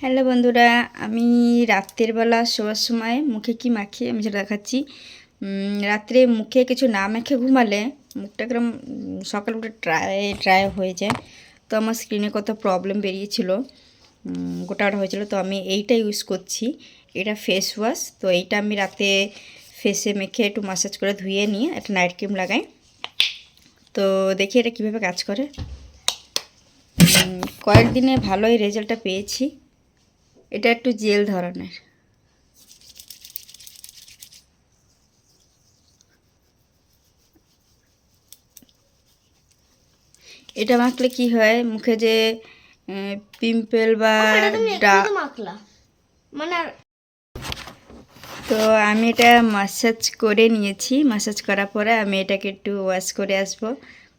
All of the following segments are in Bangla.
হ্যালো বন্ধুরা আমি রাত্রের বেলা শোয়ার সময় মুখে কি মাখি আমি সেটা দেখাচ্ছি। রাত্রে মুখে কিছু না মেখে ঘুমালে মুখটা কিরম সকাল উঠে ড্রাই ড্রাই হয়ে যায়। তো আমার স্ক্রিনে কত প্রবলেম বেরিয়েছিল উম, গোটা গোটা হয়েছিল। তো আমি এইটা ইউজ করছি এটা ফেস ওয়াশ তো এইটা আমি রাতে ফেসে মেখে একটু মাসাজ করে ধুয়ে নিয়ে একটা নাইট ক্রিম লাগাই। তো দেখি এটা কীভাবে কাজ করে। কয়েকদিনে ভালোই রেজাল্টটা পেয়েছি। এটা একটু জেল ধরনের। এটা মাখলে কি হয়? মুখে যে পিম্পল বা মানে তো আমি এটা মাসাজ করে নিয়েছি। মাসাজ করার পরে আমি এটাকে একটু ওয়াশ করে আসব।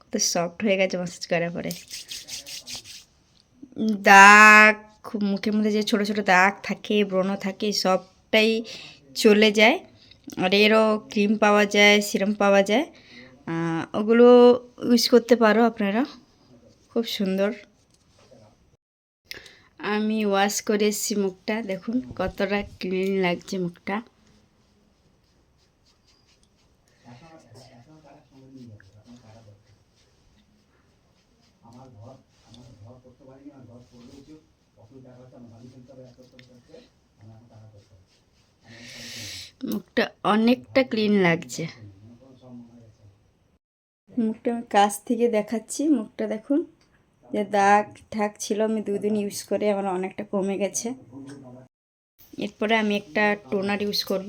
কত সফট হয়ে গেছে মাসাজ করার পরে। দাগ খুব মুখের মধ্যে যে ছোট ছোট দাগ থাকে, ব্রণ থাকে, সবটাই চলে যায়। আর এরও ক্রিম পাওয়া যায় সিরাম পাওয়া যায়। ওগুলো ইউজ করতে পারো আপনারা। খুব সুন্দর। আমি ওয়াশ করে এসেছি মুখটা। দেখুন, কতটা ক্লিন লাগছে মুখটা। মুখটা অনেকটা ক্লিন লাগছে। মুখটা আমি কাছ থেকে দেখাচ্ছি। মুখটা দেখুন, যে দাগ ঠাক ছিল, আমি দুদিন ইউজ করে আমার অনেকটা কমে গেছে। এরপরে আমি একটা টোনার ইউজ করব।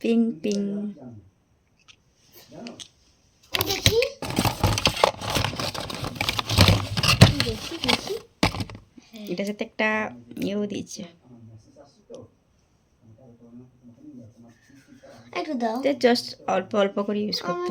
পিং পিং দেখি। দেখি দেখি। এটার সাথে একটা ইয়েও দিয়েছে। একটু দাও। জাস্ট অল্প অল্প করে ইউজ করতে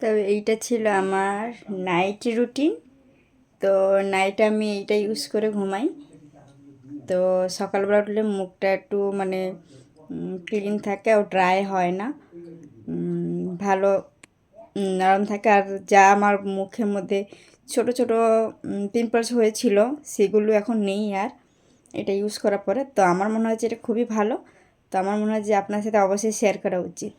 তবে এইটা ছিল আমার নাইট রুটিন তো নাইট আমি এইটা ইউজ করে ঘুমাই। তো সকালবেলা উঠলে মুখটা একটু মানে ক্লিন থাকে ও ড্রাই হয় না। ভালো নরম থাকে। আর যা আমার মুখের মধ্যে ছোট ছোট পিম্পলস হয়েছিল, সেগুলো এখন নেই আর এটা ইউজ করার পরে। তো আমার মনে হয় যে এটা খুবই ভালো। তো আমার মনে হয় যে আপনার সাথে অবশ্যই শেয়ার করা উচিত।